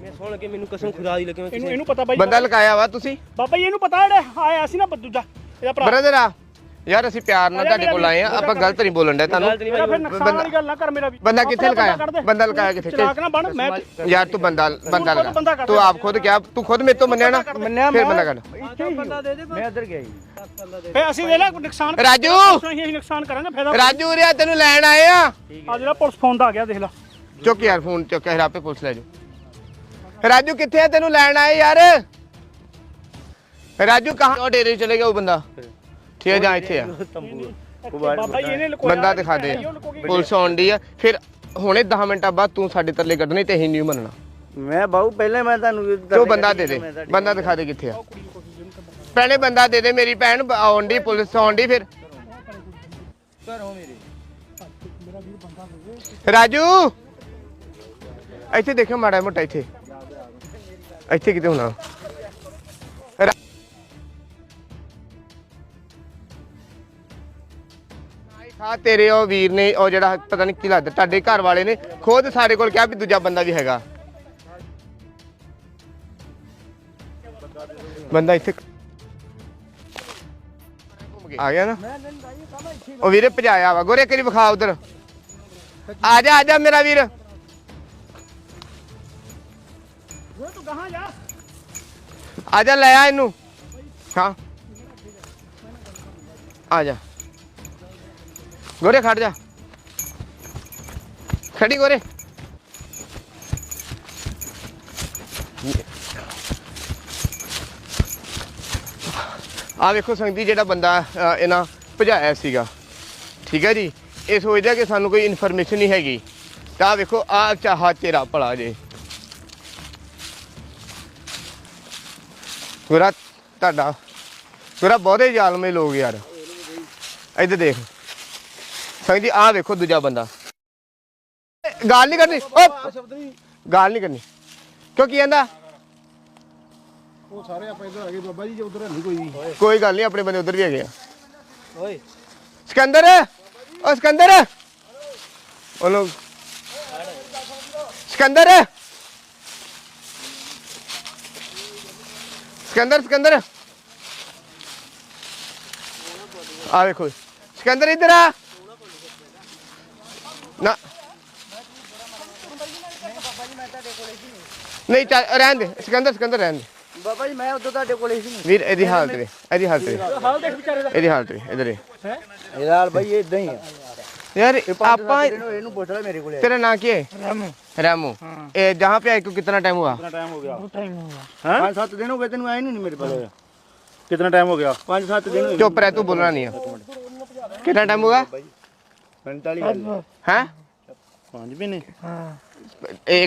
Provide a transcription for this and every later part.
ਮੈਂ ਸੁਣ ਕੇ ਮੈਨੂੰ ਕਸਮ ਖੁਦਾ ਦੀ ਲੱਗੇ ਮੈਂ ਇਹਨੂੰ ਕਿਸੇ ਇਹਨੂੰ ਪਤਾ ਬਾਈ ਬੰਦਾ ਲਗਾਇਆ ਵਾ ਤੁਸੀਂ? ਬਾਬਾ ਜੀ ਇਹਨੂੰ ਪਤਾ ਜਿਹੜਾ ਆਇਆ ਸੀ ਨਾ ਦੂਜਾ ਇਹਦਾ ਭਰਾ। ਬ੍ਰਦਰ ਆ। ਯਾਰ ਅਸੀਂ ਪਿਆਰ ਨਾਲ ਤੁਹਾਡੇ ਕੋਲ ਆਏ ਆ ਆਪਾਂ ਗਲਤ ਨਹੀਂ ਬੋਲਣ ਦੇ ਤੁਹਾਨੂੰ। ਗਲਤ ਨਹੀਂ ਇਹਦਾ ਫਿਰ ਭਾਈ ਨੁਕਸਾਨ ਵਾਲੀ ਗੱਲ ਨਾ ਕਰ ਮੇਰਾ ਵੀ। ਬੰਦਾ ਕਿੱਥੇ ਆਪਣਾ ਲਗਾਇਆ ਕੱਢ ਦੇ। ਬੰਦਾ ਲਗਾਇਆ ਕਿੱਥੇ? ਚਲਾਕ ਨਾ ਬਣ ਮੈਂ ਯਾਰ ਤੂੰ ਬੰਦਾ ਬੰਦਾ ਖੁਦ ਬੰਦਾ ਲਗਾ ਕਰ ਤੂੰ ਆਪ ਖੁਦ ਕਿਹਾ ਤੂੰ ਖੁਦ ਮੇਰੇ ਤੋਂ ਮੰਨਿਆ ਨਾ? ਮੰਨਿਆ ਫਿਰ ਮੈਂ। ਬੰਦਾ ਕਰ ਬੰਦਾ ਦੇ ਦੇ ਮੈਂ ਉਧਰ ਗਿਆ ਜੀ। ਫੇ ਅਸੀਂ ਨੁਕਸਾਨ ਰਾਜੂ! ਅਸੀਂ ਨੁਕਸਾਨ ਕਰਾਂਗੇ ਫਾਇਦਾ ਰਾਜੂ ਰਿਆ ਤੈਨੂੰ ਲੈਣ ਆਏ ਆ। ਆ ਜਿਹੜਾ ਪੁਲਿਸ ਫੋਨ ਦਾ ਆ ਗਿਆ ਦੇਖ ਲੈ। ਚੁੱਕ ਯਾਰ ਫੋਨ ਚੁੱਕ ਕੇ ਆਪੇ ਪੁਲਿਸ ਲੈ ਜਾ ਰਾਜੂ ਕਿੱਥੇ ਆ? ਤੈਨੂੰ ਲੈਣ ਆਏ ਯਾਰ। ਰਾਜੂ ਕਹਾਂ ਉਹ ਡੇਰੇ ਚਲੇ ਗਿਆ ਉਹ ਬੰਦਾ। ਠੀਕ ਹੈ ਜਾਂ ਇੱਥੇ ਆ। ਤੰਬੂ ਬਾਬਾ ਜੀ ਇਹਨੇ ਲੁਕੋਇਆ ਬੰਦਾ ਦਿਖਾ ਦੇ। ਪੁਲਿਸ ਆਉਂਦੀ ਆ। ਫਿਰ ਹੁਣੇ 10 ਮਿੰਟਾਂ ਬਾਅਦ ਤੂੰ ਸਾਡੇ ਤਰਲੇ ਕੱਢਣੇ ਤੇ ਅਸੀਂ ਨਹੀਂ ਮੰਨਣਾ। ਮੈਂ ਬਾਹੂ ਪਹਿਲੇ ਮੈਂ ਤੁਹਾਨੂੰ ਤੇ ਉਹ ਬੰਦਾ ਦੇ ਦੇ। ਬੰਦਾ ਦਿਖਾ ਦੇ ਕਿੱਥੇ ਆ। ਪਹਿਲੇ ਬੰਦਾ ਦੇ ਦੇ ਮੇਰੀ ਭੈਣ ਆਉਂਦੀ ਪੁਲਿਸ ਆਉਂਦੀ ਫਿਰ। ਘਰੋਂ ਮੇਰੇ। ਰਾਜੂ! ਇੱਥੇ ਦੇਖੋ ਮਾੜਾ ਮੋਟਾ ਇੱਥੇ। ਇੱਥੇ ਕਿਤੇ ਹੋਣਾ। ਆ ਤੇਰੇ ਉਹ ਵੀਰ ਨੇ, ਉਹ ਜਿਹੜਾ ਪਤਾ ਨਹੀਂ ਕੀ ਲੱਗਦਾ, ਤੁਹਾਡੇ ਘਰ ਵਾਲੇ ਨੇ ਖੁਦ ਸਾਡੇ ਕੋਲ ਕਿਹਾ ਵੀ ਦੂਜਾ ਬੰਦਾ ਵੀ ਹੈਗਾ। ਬੰਦਾ ਇੱਥੇ ਆ ਗਿਆ ਨਾ? ਉਹ ਵੀਰੇ ਭਜਾਇਆ ਵਾ। ਗੋਰੇ ਕਰੀ ਵਿਖਾ ਉਧਰ। ਆ ਜਾ ਆ ਜਾ ਮੇਰਾ ਵੀਰ। ਤੂੰ ਜਾ। ਆ ਜਾ ਲੈ ਆ ਇਹਨੂੰ। ਹਾਂ। ਆ ਜਾ। ਗੋਰੇ ਖੜ ਜਾ। ਖੜੀ ਗੋਰੇ। ਆ ਵੇਖੋ ਸੰਗਤੀ ਜਿਹੜਾ ਬੰਦਾ ਅ, ਇਹਨਾਂ ਭਜਾਇਆ ਸੀਗਾ। ਠੀਕ ਹੈ ਜੀ? ਇਹ ਸੋਚਦਾ ਕਿ ਸਾਨੂੰ ਕੋਈ ਇਨਫੋਰਮੇਸ਼ਨ ਨਹੀਂ ਹੈਗੀ। ਤਾਂ ਆਹ ਵੇਖੋ ਆ ਚਾਹਾ ਤੇਰਾ ਭਲਾ ਜੇ। ਪੂਰਾ ਤੁਹਾਡਾ ਪੂਰਾ ਬਹੁਤੇ ਜ਼ਾਲਮੇ ਲੋਕ ਯਾਰ। ਇੱਧਰ ਦੇਖ। ਸੰਗ ਜੀ ਆਹ ਵੇਖੋ ਦੂਜਾ ਬੰਦਾ। ਗਾਲ ਨਹੀਂ ਕਰਨੀ। ਓ ਗਾਲ ਨਹੀਂ ਕਰਨੀ। ਕਿਉਂ ਕੀ ਕਹਿੰਦਾ? ਉਹ ਸਾਰੇ ਆਪਾਂ ਇੱਧਰ ਆ ਗਏ। ਬਾਬਾ ਜੀ ਜੇ ਉਧਰ ਨਹੀਂ ਕੋਈ ਵੀ। ਕੋਈ ਗੱਲ ਨਹੀਂ ਆਪਣੇ ਬੰਦੇ ਉਧਰ ਵੀ ਹੈਗੇ ਆ। ਓਏ। ਸਿਕੰਦਰ ਓ ਸਿਕੰਦਰ। ਉਹ ਲੋਕ। ਸਿਕੰਦਰ। ਸਿਕੰਦਰ ਸਿਕੰਦਰ ਆ ਵੇਖੋ ਸਿਕੰਦਰ ਇੱਧਰ ਆ ਨਾ ਨਹੀਂ ਚੱਲ ਰਹਿਣ ਦੇ ਸਿਕੰਦਰ ਸਿਕੰਦਰ ਰਹਿਣ ਦੇ ਬਾਬਾ ਜੀ ਮੈਂ ਉਦੋਂ ਤੁਹਾਡੇ ਕੋਲੇ ਸੀ ਵੀਰ ਇਹਦੀ ਹਾਲਤ ਵੇ ਇਹਦੀ ਹਾਲਤ ਵੇ ਹਾਲ ਦੇਖ ਵਿਚਾਰੇ ਦਾ ਇਹਦੀ ਹਾਲਤ ਵੇ ਇਧਰ ਇਹਦਾ ਹਾਲ ਬਾਈ ਇਦਾਂ ਹੀ ਆ ਯਾਰ ਆਪਾਂ ਇਹਨੂੰ ਪੁੱਛ ਲੈ ਮੇਰੇ ਕੋਲੇ। ਤੇਰਾ ਨਾਂ ਕੀ ਹੈ? ਰਾਮੂ। ਰਾਮੂ। ਇਹ ਜਹਾਂ ਪੇ ਆਏ ਕਿੰਨਾ ਟਾਈਮ ਹੋਇਆ? ਕਿੰਨਾ ਟਾਈਮ ਹੋ ਗਿਆ? ਬਹੁਤ ਟਾਈਮ ਦਿਨ ਹੋ ਗਏ ਤੈਨੂੰ ਆਏ ਨਹੀਂ ਮੇਰੇ ਕੋਲੇ। ਟਾਈਮ ਹੋ ਗਿਆ? 5-7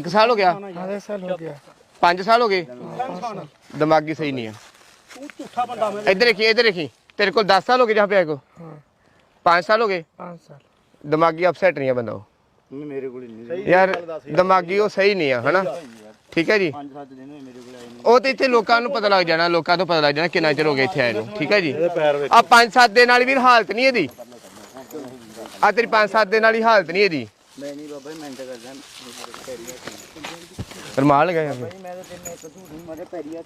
ਸਾਲ ਹੋ ਗਿਆ? ਹਾਂ ਸਾਲ ਹੋ ਗਏ? ਦਿਮਾਗੀ ਸਹੀ ਨਹੀਂ ਹੈ ਤੂੰ ਝੂਠਾ ਇੱਧਰ ਦੇਖੀ ਇੱਧਰ ਦੇਖੀ। ਤੇਰੇ ਕੋਲ 10 ਸਾਲ ਹੋ ਗਏ ਜਹਾਂ ਪੇ ਕੋ 5 ਸਾਲ ਹੋ ਗਏ? 5 ਸਾਲ। ਦਿਮਾਗੀ ਅਪਸੈਟ ਨਹੀਂ ਆ ਬੰਦਾ ਉਹ। ਸਹੀ ਯਾਰ ਦਿਮਾਗੀ ਉਹ ਸਹੀ ਨਹੀਂ ਆ ਹਨਾ? ਠੀਕ ਹੈ ਜੀ? ਉਹ ਤੇ ਇੱਥੇ ਲੋਕਾਂ ਨੂੰ ਪਤਾ ਲੱਗ ਜਾਣਾ ਲੋਕਾਂ ਤੋਂ ਪਤਾ ਲੱਗ ਜਾਣਾ ਕਿੰਨਾ ਚਿਰ ਹੋ ਗਿਆ ਇੱਥੇ ਆਏ ਨੂੰ ਠੀਕ ਹੈ ਜੀ? ਆ 5-7 ਦਿਨ ਵਾਲੀ ਵੀਰ ਹਾਲਤ ਨਹੀਂ ਇਹਦੀ। ਆ ਤੇਰੀ 5-7 ਦਿਨ ਵਾਲੀ ਹਾਲਤ ਨਹੀਂ ਇਹਦੀ। ਮੈਂ ਨਹੀਂ ਬਾਬਾ ਮੈਂ ਤਾਂ ਕਰਦਾ। ਰਮਾਲ ਲਗਾਇਆ ਫਿਰ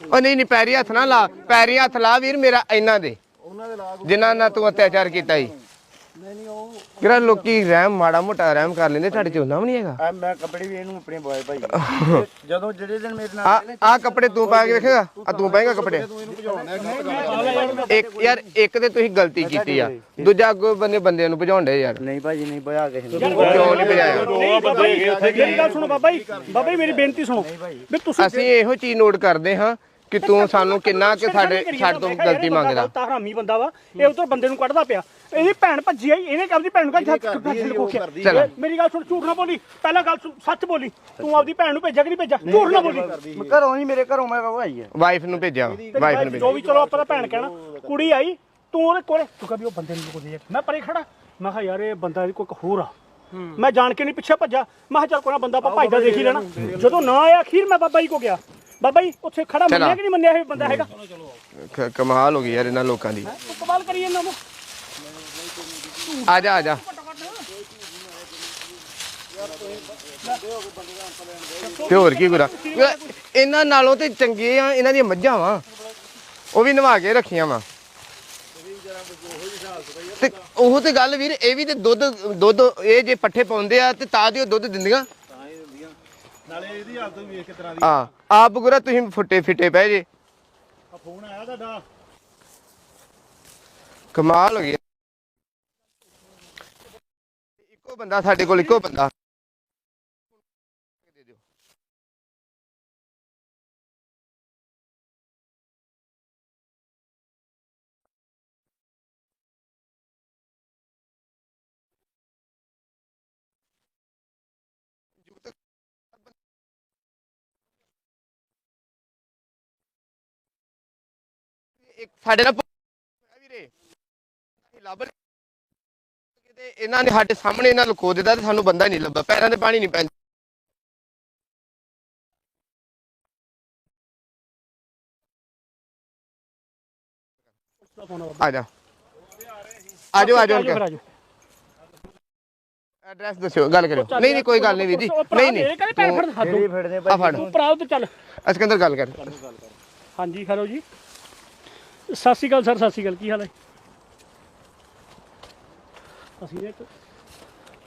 ਉਹ ਨਹੀਂ ਨਹੀਂ ਪੈਰੀ ਹੱਥ ਨਾ ਲਾ। ਪੈਰੀ ਹੱਥ ਲਾ ਵੀਰ ਮੇਰਾ ਇਹਨਾਂ ਦੇ। ਉਹਨਾਂ ਨਾਲ ਤੂੰ ਅਤਿਆਚਾਰ ਕੀਤਾ ਸੀ। ਜੀ ਕਿਹੜਾ ਲੋਕੀ ਰਹਿਮ ਮਾੜਾ ਮੋਟਾ ਰਹਿਮ ਕਰ ਲੈਂਦੇ ਤੁਹਾਡੇ ਚ ਹੁੰਦਾ ਵੀ ਨਹੀਂ ਹੈਗਾ? ਆ ਮੈਂ ਕੱਪੜੇ ਵੀ ਇਹਨੂੰ ਆਪਣੇ ਬੋਏ ਭਾਈ ਜਦੋਂ ਜਿਹੜੇ ਦਿਨ ਮੇਰੇ ਨਾਲ ਆ ਆ ਕੱਪੜੇ ਤੂੰ ਪਾ ਕੇ ਵੇਖੇਗਾ? ਆ ਤੂੰ ਪਾਏਗਾ ਕੱਪੜੇ? ਇੱਕ ਯਾਰ ਇੱਕ ਤੇ ਤੁਸੀਂ ਗਲਤੀ ਕੀਤੀ ਆ। ਦੂਜਾ ਅੱਗੋਂ ਬੰਦੇ ਬੰਦਿਆਂ ਨੂੰ ਭਜਾਉਂਦੇ ਯਾਰ। ਨਹੀਂ ਭਾਜੀ ਨਹੀਂ ਕਿਸੇ ਨੂੰ। ਕਿਉਂ ਨਹੀਂ ਭਜਾਇਆ? ਨਹੀਂ ਬਾਬਾ ਜੀ ਮੇਰੀ ਗੱਲ ਸੁਣੋ ਬਾਬਾ ਜੀ। ਬਾਬਾ ਜੀ ਮੇਰੀ ਬੇਨਤੀ ਸੁਣੋ। ਵੀ ਤੁਸੀਂ ਅਸੀਂ ਇਹੋ ਚੀਜ਼ ਨੋਟ ਕਰਦੇ ਹਾਂ ਕਿ ਤੂੰ ਸਾਨੂੰ ਕਿੰਨਾ ਕਿ ਸਾਡੇ ਸਾਡੇ ਤੋਂ ਗਲਤੀ ਮੰਗਦਾ। ਤਾਂ ਹਰਾਮੀ ਬੰਦਾ ਵਾ ਇਹ ਉਧਰ ਬੰਦੇ ਨੂੰ ਕੱਢਦਾ ਪਿਆ। ਇਹਦੀ ਭੈਣ ਭੱਜੀ ਆਈ ਇਹਨੇ ਆਪਦੀ ਭੈਣ ਨੂੰ ਕਹਿੰਦਾ ਚਲੋ। ਮੇਰੀ ਗੱਲ ਸੁਣ ਝੂਠ ਨਾ ਬੋਲੀ। ਪਹਿਲਾਂ ਗੱਲ ਸੱਚ ਬੋਲੀ। ਤੂੰ ਆਪਦੀ ਭੈਣ ਨੂੰ ਭੇਜਿਆ ਕਿ ਨਹੀਂ ਭੇਜਿਆ? ਝੂਠ ਨਾ ਬੋਲੀ। ਘਰੋਂ ਹੀ ਮੇਰੇ ਘਰੋਂ ਮੈਂ ਭਾਈ ਹੈ ਵਾਈਫ ਨੂੰ ਭੇਜਿਆ ਵਾਈਫ ਨੂੰ ਜੋ ਭੇਜਿਆ। ਵੀ ਚਲੋ ਆਪਾਂ ਤਾਂ ਭੈਣ ਕਹਿਣਾ। ਕੁੜੀ ਆਈ ਤੂੰ ਉਹਦੇ ਕੋਲੇ ਤੂੰ ਕਹੀ ਉਹ ਬੰਦੇ ਨੂੰ ਕੋਈ ਮੈਂ ਪਰੇ ਖੜਾ। ਮੈਂ ਕਿਹਾ ਯਾਰ ਇਹ ਬੰਦਾ ਇਹ ਕੋਈ ਹੋਰ ਆ। ਮੈਂ ਜਾਣ ਕੇ ਨਹੀਂ ਪਿੱਛੇ ਭੱਜਾ ਮੈਂ ਕਿਹਾ ਚੱਲ ਕੋਈ ਨਾ ਬੰਦਾ ਆਪਾਂ ਭੱਜਦਾ ਦੇਖ ਹੀ ਲੈਣਾ। ਜਦੋਂ ਨਾ ਆਇਆ ਅਖੀਰ ਮੈਂ ਬਾਬਾ ਜੀ ਕੋ ਗਿਆ। ਬਾਬਾ ਜੀ ਉੱਥੇ ਖੜਾ। ਮੰਨਿਆ ਕਿ ਨਹੀਂ ਮੰਨਿਆ ਇਹ ਬੰਦਾ ਹੈਗਾ? ਕ- ਕਮਾਲ ਹੋ ਗਈ ਯਾਰ ਇਹਨਾਂ ਲੋਕਾਂ ਦੀ। ਤੂੰ ਕਮਾਲ ਕਰੀ ਇਹਨਾਂ ਨੂੰ। ਆ ਜਾ ਆ ਜਾ। ਤੇ ਹੋਰ ਕੀ ਗੁਰਾ ਇਹਨਾਂ ਨਾਲੋਂ ਤੇ ਚੰਗੇ ਆ ਇਹਨਾਂ ਦੀਆਂ ਮੱਝਾਂ ਵਾ। ਉਹ ਵੀ ਨਵਾ ਕੇ ਰੱਖੀਆਂ ਵਾ। ਤੇ ਉਹ ਤੇ ਗੱਲ ਵੀਰ ਇਹ ਵੀ ਤੇ ਦੁੱਧ ਦੁੱਧ ਇਹ ਜੇ ਪੱਠੇ ਪਾਉਂਦੇ ਆ ਤੇ ਤਾਂ ਦੀ ਉਹ ਦੁੱਧ ਦਿੰਦੀਆਂ। ਨਾਲੇ ਇਹਦੀ ਹਾਲਤ ਵੀ ਵੇਖ ਕੇ ਤਰ੍ਹਾਂ ਦੀ। ਆ ਆਪ ਗੁਰਾ ਤੁਸੀਂ ਫੁੱਟੇ ਫਿੱਟੇ ਪਏ ਜੇ। ਆ ਫੋਨ ਆਇਆ ਤੁਹਾਡਾ। ਕਮਾਲ ਹੋ ਗਈ। ਇੱਕੋ ਬੰਦਾ ਸਾਡੇ ਕੋਲ ਇੱਕੋ ਬੰਦਾ। ਇੱਕ ਸਾਡੇ ਨਾਲ ਵੀਰੇ। ਲੱਭ। ਕਿਤੇ ਇਹਨਾਂ ਨੇ ਸਾਡੇ ਸਾਹਮਣੇ ਇਹਨਾਂ ਲੁਕੋ ਦਿੱਤਾ ਤੇ ਸਾਨੂੰ ਬੰਦਾ ਹੀ ਨਹੀਂ ਲੱਭਾ ਪੈਰਾਂ ਤੇ ਪਾਣੀ ਨਹੀਂ ਪੈਂਦਾ। ਆ ਜਾ। ਆ ਜਾਓ ਆ ਜਾਓ ਫਿਰ ਆ ਜਾਓ ਐਡਰੈਸ ਦੱਸਿਓ ਗੱਲ ਕਰਿਓ। ਨਹੀਂ ਨਹੀਂ ਕੋਈ ਗੱਲ ਨਹੀਂ ਵੀਰ ਜੀ। ਨਹੀਂ ਨਹੀਂ। ਇਹ ਫੜਦੇ ਆ ਫੜ। ਤੂੰ ਭਰਾ ਤੇ ਚੱਲ। ਅਸਕੰਦਰ ਗੱਲ ਕਰ। ਹਾਂਜੀ ਹੈਲੋ ਜੀ। ਸਤਿ ਸ਼੍ਰੀ ਅਕਾਲ ਸਰ ਸਤਿ ਸ਼੍ਰੀ ਅਕਾਲ। ਕੀ ਹਾਲ ਹੈ? ਅਸੀਂ ਇੱਕ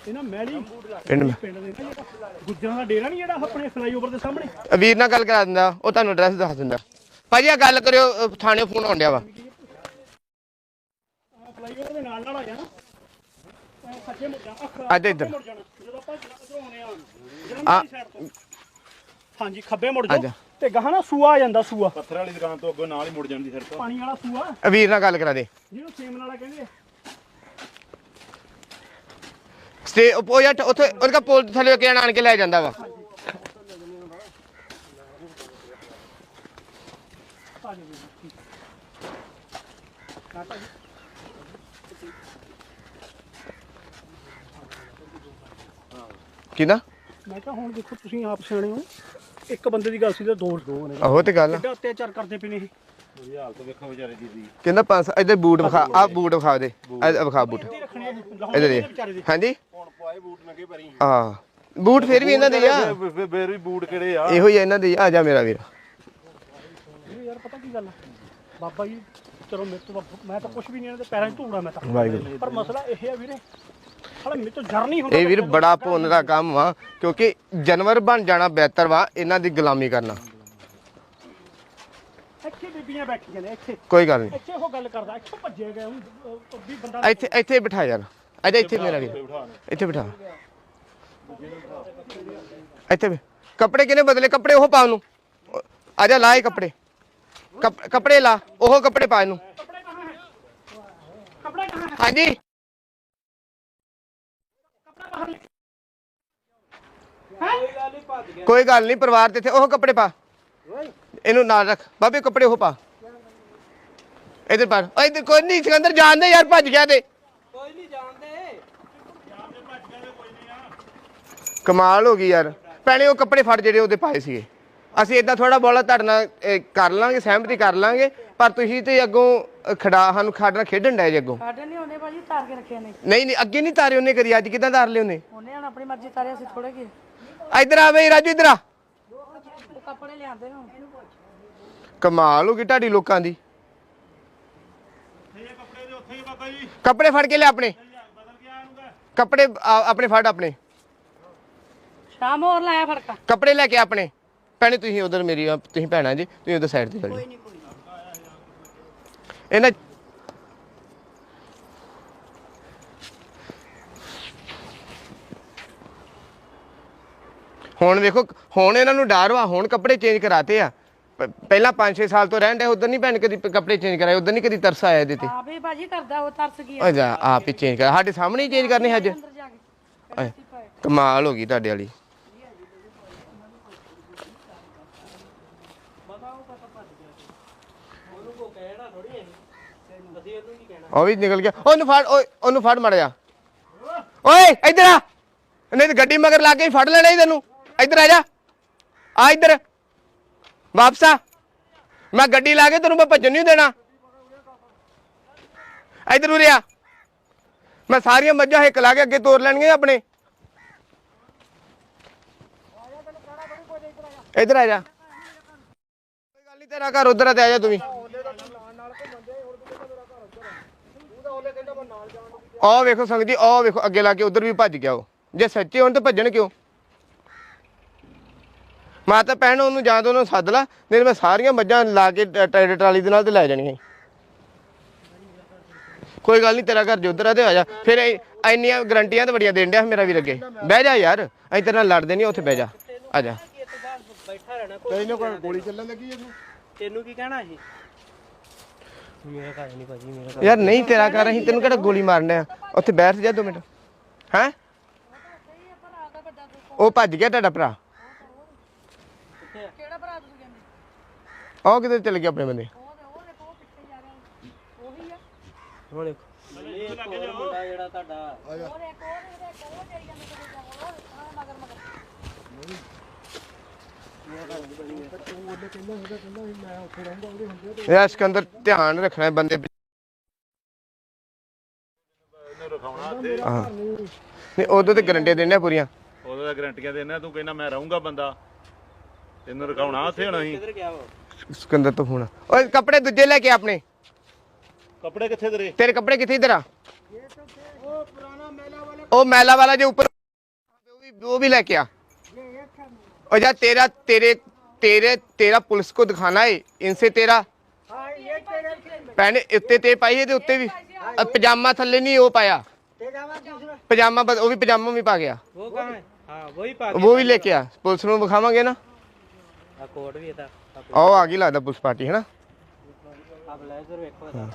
ਇਹ ਨਾ ਮੈਲੀ ਪਿੰਡ ਦੇ ਨਾ ਜਿਹੜਾ ਗੁੱਜਰਾਂ ਦਾ ਡੇਰਾ ਨਹੀਂ ਜਿਹੜਾ ਆਪਣੇ ਫਲਾਈਓਵਰ ਦੇ ਸਾਹਮਣੇ? ਵੀਰ ਨਾਲ ਗੱਲ ਕਰਾ ਦਿੰਦਾ ਉਹ ਤੁਹਾਨੂੰ ਐਡਰੈਸ ਦੱਸ ਦਿੰਦਾ। ਭਾਜੀ ਆ ਗੱਲ ਕਰਿਓ ਅਹ ਥਾਣੇ ਫੋਨ ਆਉਣ ਡਿਆ ਵਾ। ਫਲਾਈਓਵਰ ਦੇ ਨਾਲ ਨਾਲ ਆ ਜਾਣਾ ਐਂ ਸੱਜੇ ਮੁੜ ਜਾਣਾ ਅੱਖ ਅੱਜ ਇੱਧਰ। ਮੁੜ ਜਾਣਾ। ਜਦੋਂ ਆਪਾਂ ਇਧਰੋਂ ਆਉਣੇ ਆ ਆ। ਜਲੰਧਰ ਦੀ ਸਾਈਡ ਤੋਂ ਹਾਂਜੀ ਖੱਬੇ ਮੁੜ ਆ ਜਾ। ਜਾਓ ਤੇ ਗਾਹਾਂ ਨਾ ਸੂਆ ਆ ਜਾਂਦਾ ਸੂਆ। ਪੱਥਰ ਵਾਲੀ ਦੁਕਾਨ ਤੋਂ ਅੱਗੋਂ ਨਾਲ ਹੀ ਮੁੜ ਜਾਂਦੀ ਸੜਕ ਪਾਣੀ ਵਾਲਾ ਸੂਆ। ਵੀਰ ਨਾਲ ਗੱਲ ਕਰਾ ਦੇ। ਜਿਹਨੂੰ ਸੇਮ ਨਾਲਾ ਕਹਿੰਦੇ ਆ। ਸਟੇ ਉਹ ਯਾਰ ਉੱਥੇ ਉਹਦਾ ਪੁਲ ਥੱਲੇ ਕੇ ਆਣ ਕੇ ਲੈ ਜਾਂਦਾ ਵਾ। ਜੀ ਜੀ ਕਿਹਦਾ ਮੈਂ ਕਿਹਾ ਹੁਣ ਦੇਖੋ ਤੁਸੀਂ ਆਪ ਸਿਆਣੇ ਹੋ। ਇੱਕ ਬੰਦੇ ਦੀ ਗੱਲ ਸੀ ਤੇ ਦੋ ਦੋ ਨੇ। ਆਹੋ ਤੇ ਗੱਲ ਆ। ਕਿੱਡਾ ਅਤਿਆਚਾਰ ਕਰਦੇ ਪਏ ਨੇ ਇਹ। ਉਹਦੀ ਹਾਲਤ ਵੇਖੋ ਵਿਚਾਰੇ ਦੀ ਦੀ ਕਹਿੰਦਾ ਪੰਜ ਇੱਧਰ ਬੂਟ ਵਿਖਾ ਆ ਬੂਟ ਵਿਖਾ ਦੇ। ਆ ਵਿਖਾ ਬੂਟ। ਇੱਥੇ ਰੱਖਣੇ ਆ ਇਹ, ਇੱਧਰ ਲਾਹੌਰ ਦੇ ਵਿਚਾਰੇ ਦੇ। ਹਾਂਜੀ? ਹੁਣ ਪਾਏ ਬੂਟ ਨੰਗੇ ਭਰੀ ਆ ਬੂਟ ਫਿਰ ਵੀ ਇਹਨਾਂ ਦੇ ਆ। ਫੇਰ ਵੀ ਬੂਟ ਕਿਹੜੇ ਆ? ਇਹੋ ਹੀ ਆ ਇਹਨਾਂ ਦੇ ਆ ਜਾ ਮੇਰਾ ਵੀਰ। ਇਹ ਯਾਰ ਪਤਾ ਕੀ ਗੱਲ ਆ? ਬਾਬਾ ਜੀ ਚਲੋ ਮੇਰੇ ਤੋਂ ਤਾਂ- ਮੈਂ ਤਾਂ ਕੁਝ ਵੀ ਨਹੀਂ ਇਹਨਾਂ ਦੇ ਪੈਰਾਂ 'ਚ ਧੂੜਾ ਮੈਂ ਤਾਂ। ਵਾਹਿਗੁਰੂ। ਪਰ ਮਸਲਾ ਇਹ ਆ ਵੀਰੇ ਹਲਾ ਮੇਰੇ ਤੋਂ ਜਰ ਨਹੀਂ ਹੁੰਦਾ ਇਹ ਵੀਰ ਬੜਾ ਪੁੰਨ ਦਾ ਕੰਮ ਵਾ ਕਿਉਂਕਿ ਜਾਨਵਰ ਬਣ ਜਾਣਾ ਬਿਹਤਰ ਵਾ ਇਹਨਾਂ ਦੀ ਗੁਲਾਮੀ ਕਰਨਾ। ਇੱਥੇ ਬੀਬੀਆਂ ਬੈਠੀਆਂ ਨੇ ਇੱਥੇ। ਕੋਈ ਗੱਲ ਨਹੀਂ। ਇੱਥੇ ਉਹ ਗੱਲ ਕਰਦਾ ਇੱਥੋਂ ਭੱਜੇ ਗਏ ਹੁਣ ਅਹ, ਵੀ ਬੰਦਾ ਇੱਥੇ ਇੱਥੇ ਬਿਠਾ ਯਾਰ। ਇੱਥੇ ਇੱਥੇ ਮੇਰਾ ਵੀਰ ਇੱਥੇ ਬਿਠਾ। ਇੱਥੇ ਕੱਪੜੇ ਕਿਨੇ ਬਦਲੇ? ਕੱਪੜੇ ਉਹ ਪਾ ਉਹਨੂੰ। ਆ ਜਾ ਲਾਏ ਕੱਪੜੇ। ਕੱਪ- ਕੱਪੜੇ ਲਾ ਉਹ ਕੱਪੜੇ ਪਾ ਇਹਨੂੰ। ਕੱਪੜੇ ਕਹਾਂ ਹੈ? ਕੱਪੜੇ ਕਹਾਂ ਹੈ? ਹਾਂਜੀ। ਕੋਈ ਗੱਲ ਨਹੀਂ ਪਰਿਵਾਰ ਤੇ ਇੱਥੇ ਉਹ ਕੱਪੜੇ ਪਾ। ਇਹਨੂੰ ਨਾਲ ਰੱਖ। ਬਾਬੇ ਕੱਪੜੇ ਉਹ ਪਾ। ਇਧਰ ਪਾ। ਓ ਇਧਰ ਕੋਈ ਨਹੀਂ ਸਿਕੰਦਰ ਜਾਣਦੇ ਯਾਰ ਭੱਜ ਗਿਆ ਤੇ। ਕੋਈ ਨਹੀਂ ਜਾਣਦੇ। ਕਮਾਲ ਹੋ ਗਈ ਯਾਰ। ਭੈਣੇ ਉਹ ਕੱਪੜੇ ਫੜ ਜਿਹੜੇ ਉਹਦੇ ਪਾਏ ਸੀਗੇ। ਅਸੀਂ ਇਦਾਂ ਥੋੜਾ ਬੋਲਾ ਤੁਹਾਡੇ ਨਾਲ ਕਰ ਲਾਂਗੇ ਸਹਿਮਤੀ ਕਰ ਲਾਂਗੇ। ਪਰ ਤੁਸੀਂ ਤੇ ਅੱਗੋਂ ਖੜਾ ਸਾਨੂੰ ਖਾਡ ਨਾਲ ਖੇਡਣ ਡਏ ਜੇ ਅੱਗੋਂ। ਸਾਡੇ ਨਹੀਂ ਉਹਨੇ ਭਾਜੀ ਤਾਰ ਕੇ ਰੱਖੇ ਨੇ। ਨਹੀਂ ਨਹੀਂ ਅੱਗੇ ਨਹੀਂ ਤਾਰੇ ਉਹਨੇ ਕਰੀ ਅੱਜ ਕਿਦਾਂ ਤਾਰ ਲਏ ਉਹਨੇ? ਉਹਨੇ ਹੁਣ ਆਪਣੀ ਮਰਜ਼ੀ ਤਾਰੇ ਅਸੀਂ ਥੋੜੇ ਕੀ। ਇਧਰ ਆ ਬਈ ਰਾਜੂ ਇਧਰ ਆ। ਕੱਪੜੇ ਲਿਆਂਦੇ ਨੇ। ਕਮਾਲ ਹੋ ਗਈ ਤੁਹਾਡੀ ਲੋਕਾਂ ਦੀ। ਕੱਪੜੇ ਦੇ ਉੱਥੇ ਹੀ ਬਾਬਾ ਜੀ। ਕੱਪੜੇ ਫੜ ਕੇ ਲੈ ਆਪਣੇ। ਕੱਪੜੇ ਆ, ਆਪਣੇ ਫੜ ਆਪਣੇ। ਸ਼ਾਮ ਹੋਰ ਲਾਇਆ ਫੜਕਾ। ਕੱਪੜੇ ਲੈ ਕੇ ਆਪਣੇ। ਭੈਣੇ ਤੁਸੀਂ ਉਧਰ ਮੇਰੀ ਆ, ਤੁਸੀਂ ਭੈਣਾਂ ਜੀ ਤੁਸੀਂ ਉਧਰ ਸਾਈਡ ਤੇ ਚਲ। ਇਹਨਾਂ ਹੁਣ ਵੇਖੋ ਹੁਣ ਇਹਨਾਂ ਨੂੰ ਡਰ ਵਾ ਹੁਣ ਕੱਪੜੇ ਚੇਂਜ ਕਰਾਤੇ ਆ। ਪਹਿਲਾਂ 5-6 ਸਾਲ ਤੋਂ ਰਹਿਣ ਦੇ ਉਧਰ ਨਹੀਂ ਭੈਣ ਕਦੀ ਕੱਪੜੇ ਚੇਂਜ ਕਰਾਏ ਉਧਰ ਨਹੀਂ ਕਦੀ ਤਰਸ ਆਇਆ ਇਹਦੇ ਤੇ। ਆਪ ਹੀ ਭਾਜੀ ਕਰਦਾ ਉਹ ਤਰਸ ਕੀ ਆ ਜਾ ਆਪ ਹੀ ਚੇਂਜ ਕਰ ਸਾਡੇ ਸਾਹਮਣੇ ਹੀ ਚੇਂਜ ਕਰਨੇ ਅੱਜ। ਕਮਾਲ ਹੋ ਗਈ ਤੁਹਾਡੇ ਵਾਲੀ। ਉਹ ਵੀ ਨਿਕਲ ਗਿਆ। ਉਹਨੂੰ ਫੜ, ਓਏ, ਉਹਨੂੰ ਫੜ ਮੜ ਜਾ ਓਏ, ਇੱਧਰ ਆ। ਨਹੀਂ ਤੇ ਗੱਡੀ ਮਗਰ ਲਾ ਕੇ ਹੀ ਫੜ ਲੈਣਾ ਹੀ ਤੈਨੂੰ। ਇੱਧਰ ਆ ਜਾ। ਆ ਇੱਧਰ। ਵਾਪਸ ਆ। ਮੈਂ ਗੱਡੀ ਲਾ ਕੇ ਤੈਨੂੰ ਮੈਂ ਭੱਜਣ ਨਹੀਂ ਦੇਣਾ। ਇੱਧਰ ਉਰੇ ਆ। ਮੈਂ ਸਾਰੀਆਂ ਮੱਝਾਂ ਹਿੱਕ ਲਾ ਕੇ ਅੱਗੇ ਤੋਰ ਲੈਣਗੇ ਆਪਣੇ। ਇੱਧਰ ਆ ਜਾ। ਕੋਈ ਗੱਲ ਨਹੀਂ ਤੇਰਾ ਘਰ ਉਧਰ ਤੇ ਆ ਜਾ ਤੂੰ ਵੀ। ਆਹ ਵੇਖੋ ਸੰਗਤ ਜੀ ਆਹ ਵੇਖੋ ਅੱਗੇ ਲਾ ਕੇ ਉਧਰ ਵੀ ਭੱਜ ਗਿਆ ਉਹ। ਜੇ ਸੱਚੇ ਹੋਣ ਤਾਂ ਭੱਜਣ ਕਿਉਂ? ਮਾਤਾ ਭੈਣ ਉਹਨੂੰ ਜਾਂ ਤਾਂ ਉਹਨੂੰ ਸੱਦ ਲਾ ਨਹੀਂ ਮੈਂ ਸਾਰੀਆਂ ਮੱਝਾਂ ਲਾ ਕੇ ਟਰੈਕਟਰ ਟਰਾਲੀ ਦੇ ਨਾਲ ਤੇ ਲੈ ਜਾਣੀਆਂ। ਕੋਈ ਗੱਲ ਨਹੀਂ ਤੇਰਾ ਘਰ ਜੋ ਉਧਰ ਆ ਤੇ ਆ ਜਾ। ਫਿਰ ਇਹ- ਇੰਨੀਆਂ ਗਰੰਟੀਆਂ ਤਾਂ ਬੜੀਆਂ ਦੇਣ ਡਿਆ ਮੇਰੇ ਵੀਰ ਅੱਗੇ। ਬਹਿ ਜਾ ਯਾਰ ਅਸੀਂ ਤੇਰੇ ਨਾਲ ਲੜਦੇ ਨਹੀਂ ਉੱਥੇ ਬਹਿ ਜਾ। ਆ ਜਾ। ਬੈਠਾ ਰਹਿਣਾ ਤੇ ਇਹਨੂੰ ਕੋਈ ਗੋਲੀ ਚੱਲਣ ਲੱਗੀ ਇਹਨੂੰ ਤੈਨੂੰ ਕੀ ਕਹਿਣਾ ਸੀ? ਮੇਰਾ ਘਰ ਨਹੀਂ ਭਾਜੀ ਮੇਰਾ ਯਾਰ ਨਹੀਂ ਤੇਰਾ ਘਰ ਅਸੀਂ ਤੈਨੂੰ ਕਿਹੜਾ ਗੋਲੀ ਮਾਰਨੇ ਆ? ਉੱਥੇ ਬੈਠ ਜਾ ਦੋ ਮਿੰਟ। ਹੈ? ਉਹ ਭੱਜ ਗਿਆ ਤੁਹਾਡਾ ਭਰਾ। ਕਿਹੜਾ ਭਰਾ ਤੁਸੀਂ ਕਹਿੰਦੇ? ਉਹ ਕਿਤੇ ਚਲੇ ਗਿਆ ਆਪਣੇ ਬੰਦੇ? ਉਹ ਤੇ ਉਹ ਦੇਖੋ ਉਹ ਪਿੱਛੇ ਜਾ ਰਿਹਾ ਉਹੀ ਆ। ਹੁਣ ਦੇਖੋ। ਇਹ ਇੱਕ ਹੋਰ ਮੁੰਡਾ ਜਿਹੜਾ ਤੁਹਾਡਾ ਉਹ ਇੱਕ ਉਹ ਦੇ ਇੱਕ ਉਹ ਜਿਹੜੀ ਜਾਂਦੇ ਕਿਤੇ ਜਾ ਉਹ ਮਗਰ ਮਗਰ। ਯਾ ਸਿਕੰਦਰ ਧਿਆਨ ਰੱਖਣਾ ਬੰਦੇ ਹਾਂ। ਉਦੋਂ ਤੇ ਗਰੰਟੀਆਂ ਦੇਣੀਆਂ ਪੂਰੀਆਂ। ਉਹਦਾ ਗਰੰਟੀਆਂ ਦੇਣਾ ਤੂੰ ਕਹਿੰਦਾ ਮੈਂ ਰਹੂੰਗਾ ਬੰਦਾ। ਤੈਨੂੰ ਰਖਾਉਣਾ ਉੱਥੇ ਹੋਣਾ ਸੀ। ਸਿਕੰਦਰ ਤੋਂ ਫੋਨ ਓਏ ਕੱਪੜੇ ਦੂਜੇ ਲੈ ਕੇ ਆਪਣੇ। ਕੱਪੜੇ ਕਿੱਥੇ ਤੇਰੇ? ਤੇਰੇ ਕੱਪੜੇ ਕਿੱਥੇ ਇਧਰ ਆ? ਉਹ ਪੁਰਾਣਾ ਮੈਲਾ ਵਾਲਾ ਉਹ ਮੈਲਾ ਵਾਲਾ ਜੇ ਉੱਪਰ ਉਹ ਵੀ ਉਹ ਵੀ ਲੈ ਕੇ ਆ। और जा तेरा तेरे तेरे तेरा पुलिस को दिखाना है इनसे तेरा पहने उत्ते ते पाई है ते उत्ते भी अब पजामा थल्ले नहीं वो पाया पजामा बस- वो भी पजामा भी पा गया ਉਹ ਕਹਾਂ ਹੈ ਹਾਂ ਵਹੀ ਪਾ वो भी लेके आ पुलिस ਨੂੰ ਵਿਖਾਵਾਂਗੇ ਨਾ ਆ ਕੋਟ ਵੀ ਇਹਦਾ ਆਹ ਆ ਗਈ ਲੱਗਦਾ ਪੁਲਿਸ ਪਾਰਟੀ ਹੈ ਨਾ ਆ ਬਲੇਜ਼ਰ ਵੇਖੋ ਇਹਦਾ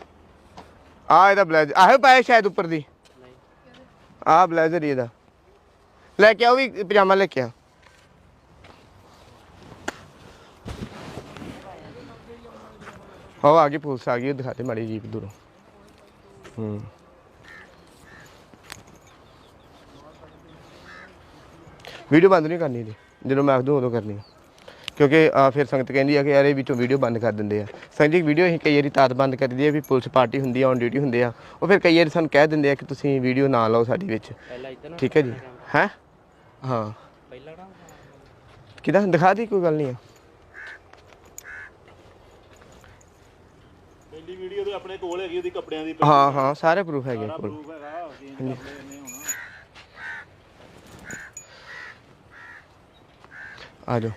ਆ ਇਹਦਾ ਬਲੇਜ਼ਰ ਆਹੋ ਪਾਇਆ ਸ਼ਾਇਦ ਉੱਪਰ ਦੀ ਆ ਬਲੇਜ਼ਰ ਹੀ ਇਹਦਾ ਲੈ ਕੇ ਆ ਉਹ ਵੀ ਪਜਾਮਾ ਲੈ ਕੇ ਆ ਹੋ ਆ ਗਈ ਪੁਲਿਸ ਆ ਗਈ ਦਿਖਾਤੇ ਮਾੜੀ ਜੀਪ ਦੂਰੋਂ ਹੂੰ। ਵੀਡੀਓ ਬੰਦ ਨਹੀਂ ਕਰਨੀ ਜੀ। ਜਦੋਂ ਮੈਂ ਆਖਦੂ ਉਦੋਂ ਕਰਨੀ। ਕਿਉਂਕਿ ਆ ਫਿਰ ਸੰਗਤ ਕਹਿੰਦੀ ਆ ਕਿ ਯਾਰ ਇਹ ਵਿੱਚੋਂ ਵੀਡੀਓ ਬੰਦ ਕਰ ਦਿੰਦੇ ਆ। ਸੰਗਤ ਜੀ ਵੀਡੀਓ ਅਸੀਂ ਕਈ ਵਾਰੀ ਤਾਤ ਬੰਦ ਕਰ ਦਈਏ ਵੀ ਪੁਲਿਸ ਪਾਰਟੀ ਹੁੰਦੀ ਆ ਔਨ ਡਿਊਟੀ ਹੁੰਦੇ ਆ। ਉਹ ਫਿਰ ਕਈ ਵਾਰੀ ਸਾਨੂੰ ਕਹਿ ਦਿੰਦੇ ਆ ਕਿ ਤੁਸੀਂ ਵੀਡੀਓ ਨਾ ਲਾਓ ਸਾਡੀ ਵਿੱਚ। ਠੀਕ ਹੈ ਜੀ। ਹੈ? ਹਾਂ। ਪਹਿਲਾਂ ਕਿਦਾਂ? ਦਿਖਾ ਦੀ ਕੋਈ ਗੱਲ ਨਹੀਂ ਆ। ਵੀਡੀਓ ਤੇ ਆਪਣੇ ਕੋਲ ਹੈਗੀ ਉਹਦੀ ਕੱਪੜਿਆਂ ਦੀ ਹਾਂ ਹਾਂ ਸਾਰੇ ਪ੍ਰੂਫ ਹੈਗੇ ਕੋਲ। ਪ੍ਰੂਫ ਹੈਗਾ ਚੇਂਜ ਕਰ ਲੈਣੇ ਹੁਣ। ਆ ਜਾਓ।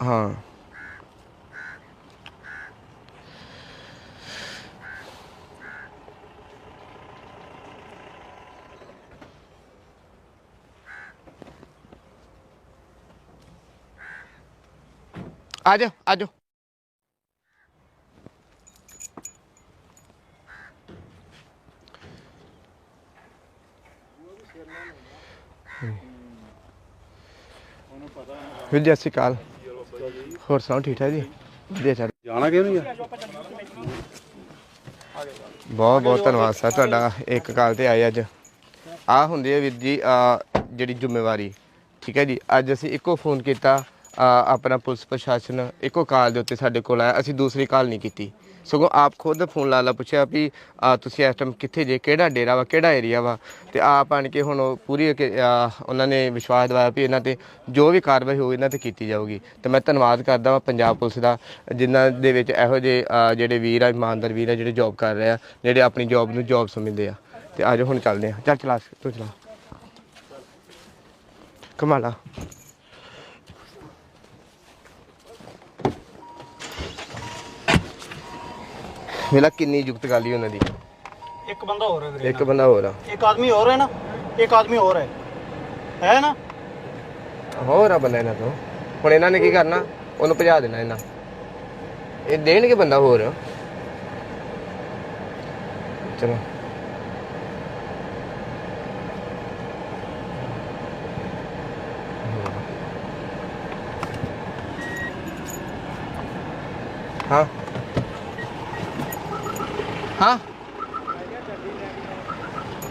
ਹਾਂ। ਆ ਜਾ ਆ ਜਾਓ ਵੀਰ ਜੀ ਸਤਿ ਸ਼੍ਰੀ ਅਕਾਲ। ਹੋਰ ਸੁਣਾਓ ਠੀਕ ਠਾਕ ਜੀ? ਵਧੀਆ ਚੱਲ ਜਾਣਾ ਕਿਉਂ ਨਹੀਂ ਯਾਰ ਬਹੁਤ ਬਹੁਤ ਧੰਨਵਾਦ ਸਰ ਤੁਹਾਡਾ ਇੱਕ ਕਾਲ ਤੇ ਆਏ ਅੱਜ। ਆ ਹੁੰਦੀ ਹੈ ਵੀਰ ਜੀ ਆ ਜਿਹੜੀ ਜ਼ਿੰਮੇਵਾਰੀ ਠੀਕ ਹੈ ਜੀ? ਅੱਜ ਅਸੀਂ ਇੱਕੋ ਫੋਨ ਕੀਤਾ ਆਪਣਾ ਪੁਲਿਸ ਪ੍ਰਸ਼ਾਸਨ ਇੱਕੋ ਕਾਲ ਦੇ ਉੱਤੇ ਸਾਡੇ ਕੋਲ ਆਇਆ। ਅਸੀਂ ਦੂਸਰੀ ਕਾਲ ਨਹੀਂ ਕੀਤੀ। ਸਗੋਂ ਆਪ ਖੁਦ ਫੋਨ ਲਾ ਲਾ ਪੁੱਛਿਆ ਵੀ ਅ, ਤੁਸੀਂ ਇਸ ਟਾਈਮ ਕਿੱਥੇ ਜੇ? ਕਿਹੜਾ ਡੇਰਾ ਵਾ? ਕਿਹੜਾ ਏਰੀਆ ਵਾ? ਤੇ ਆਪ ਆਣ ਕੇ ਹੁਣ ਉਹ ਪੂਰੀ ਕਿ, ਅ, ਉਹਨਾਂ ਨੇ ਵਿਸ਼ਵਾਸ ਦਿਵਾਇਆ ਵੀ ਇਹਨਾਂ ਤੇ ਜੋ ਵੀ ਕਾਰਵਾਈ ਹੋਊ ਇਹਨਾਂ ਤੇ ਕੀਤੀ ਜਾਊਗੀ। ਤੇ ਮੈਂ ਧੰਨਵਾਦ ਕਰਦਾ ਵਾਂ ਪੰਜਾਬ ਪੁਲਿਸ ਦਾ ਜਿਨ੍ਹਾਂ ਦੇ ਵਿੱਚ ਇਹੋ ਜਿਹੇ ਅ, ਜਿਹੜੇ ਵੀਰ ਆ ਇਮਾਨਦਾਰ ਵੀਰ ਆ ਜਿਹੜੇ ਜੌਬ ਕਰ ਰਹੇ ਆ ਜਿਹੜੇ ਆਪਣੀ ਜੌਬ ਨੂੰ ਜੌਬ ਸਮਝਦੇ ਆ। ਤੇ ਅੱਜ ਹੁਣ ਚੱਲਦੇ ਆ। ਚੱਲ ਚਲਾ ਤੂੰ ਚਲਾ। ਕਮਾਲਾ ਵੇਲਾ ਕਿੰਨੀ ਯੁਕਤ ਗੱਲ ਹੀ ਉਹਨਾਂ ਦੀ। ਇੱਕ ਬੰਦਾ ਹੋਰ ਹੈ ਵੀਰੇ ਇੱਕ ਬੰਦਾ ਹੋਰ ਆ। ਇੱਕ ਆਦਮੀ ਹੋਰ ਹੈ ਨਾ ਇੱਕ ਆਦਮੀ ਹੋਰ ਹੈ। ਹੈ ਨਾ? ਹੋਰ ਆ ਬੰਦਾ ਇਹਨਾਂ ਤੋਂ। ਹੁਣ ਇਹਨਾਂ ਨੇ ਕੀ ਕਰਨਾ? ਉਹਨੂੰ ਭਜਾ ਦੇਣਾ ਇਹਨਾਂ। ਇਹ ਦੇਣਗੇ ਬੰਦਾ ਹੋਰ। ਚਲੋ। ਹਾਂ। ਹਾਂ?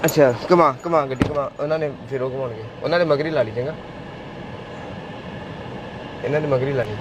ਅੱਛਾ ਕਮਾ ਕਮਾ ਗੱਡੀ ਕਮਾ ਉਹਨਾਂ ਨੇ ਫਿਰ ਉਹ ਘਮਾਉਣਗੇ। ਉਹਨਾਂ ਨੇ ਮਗਰੀ ਲਾ ਲਈ ਚੰਗਾ। ਇਹਨਾਂ ਨੇ ਮਗਰੀ ਲਾ ਲਈ।